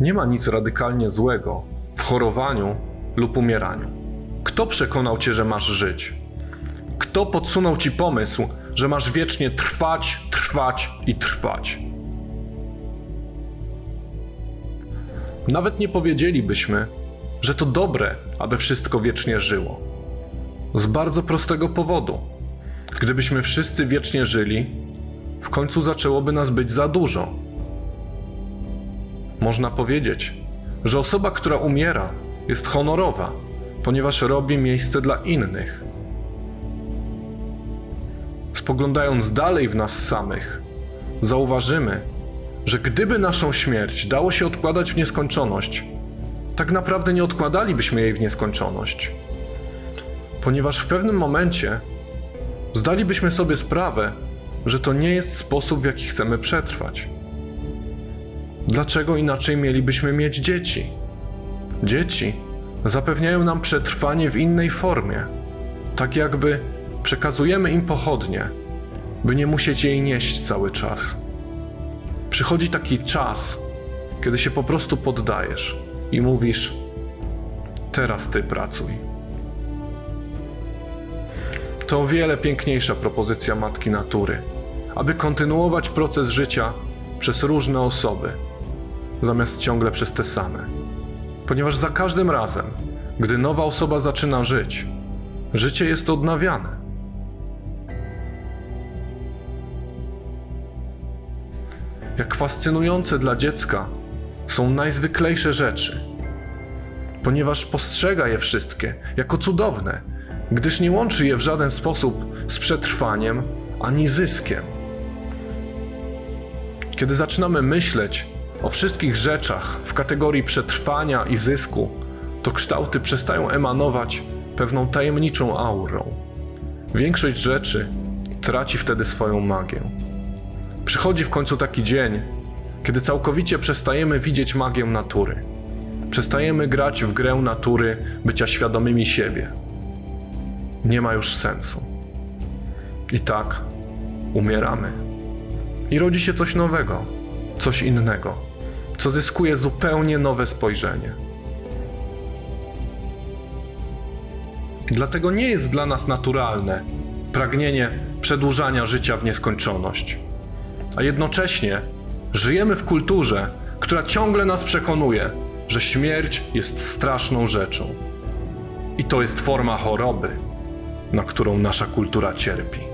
Nie ma nic radykalnie złego w chorowaniu lub umieraniu. Kto przekonał cię, że masz żyć? Kto podsunął ci pomysł, że masz wiecznie trwać, trwać i trwać? Nawet nie powiedzielibyśmy, że to dobre, aby wszystko wiecznie żyło. Z bardzo prostego powodu. Gdybyśmy wszyscy wiecznie żyli, w końcu zaczęłoby nas być za dużo. Można powiedzieć, że osoba, która umiera, jest honorowa, ponieważ robi miejsce dla innych. Spoglądając dalej w nas samych, zauważymy, że gdyby naszą śmierć dało się odkładać w nieskończoność, tak naprawdę nie odkładalibyśmy jej w nieskończoność. Ponieważ w pewnym momencie zdalibyśmy sobie sprawę, że to nie jest sposób, w jaki chcemy przetrwać. Dlaczego inaczej mielibyśmy mieć dzieci? Dzieci zapewniają nam przetrwanie w innej formie, tak jakby przekazujemy im pochodnie, by nie musieć jej nieść cały czas. Przychodzi taki czas, kiedy się po prostu poddajesz i mówisz: Teraz ty pracuj. To o wiele piękniejsza propozycja matki natury, aby kontynuować proces życia przez różne osoby, zamiast ciągle przez te same. Ponieważ za każdym razem, gdy nowa osoba zaczyna żyć, życie jest odnawiane. Jak fascynujące dla dziecka są najzwyklejsze rzeczy, ponieważ postrzega je wszystkie jako cudowne, gdyż nie łączy je w żaden sposób z przetrwaniem ani zyskiem. Kiedy zaczynamy myśleć o wszystkich rzeczach w kategorii przetrwania i zysku, to kształty przestają emanować pewną tajemniczą aurą. Większość rzeczy traci wtedy swoją magię. Przychodzi w końcu taki dzień, kiedy całkowicie przestajemy widzieć magię natury. Przestajemy grać w grę natury bycia świadomymi siebie. Nie ma już sensu. I tak umieramy. I rodzi się coś nowego, coś innego, co zyskuje zupełnie nowe spojrzenie. Dlatego nie jest dla nas naturalne pragnienie przedłużania życia w nieskończoność. A jednocześnie żyjemy w kulturze, która ciągle nas przekonuje, że śmierć jest straszną rzeczą. I to jest forma choroby, na którą nasza kultura cierpi.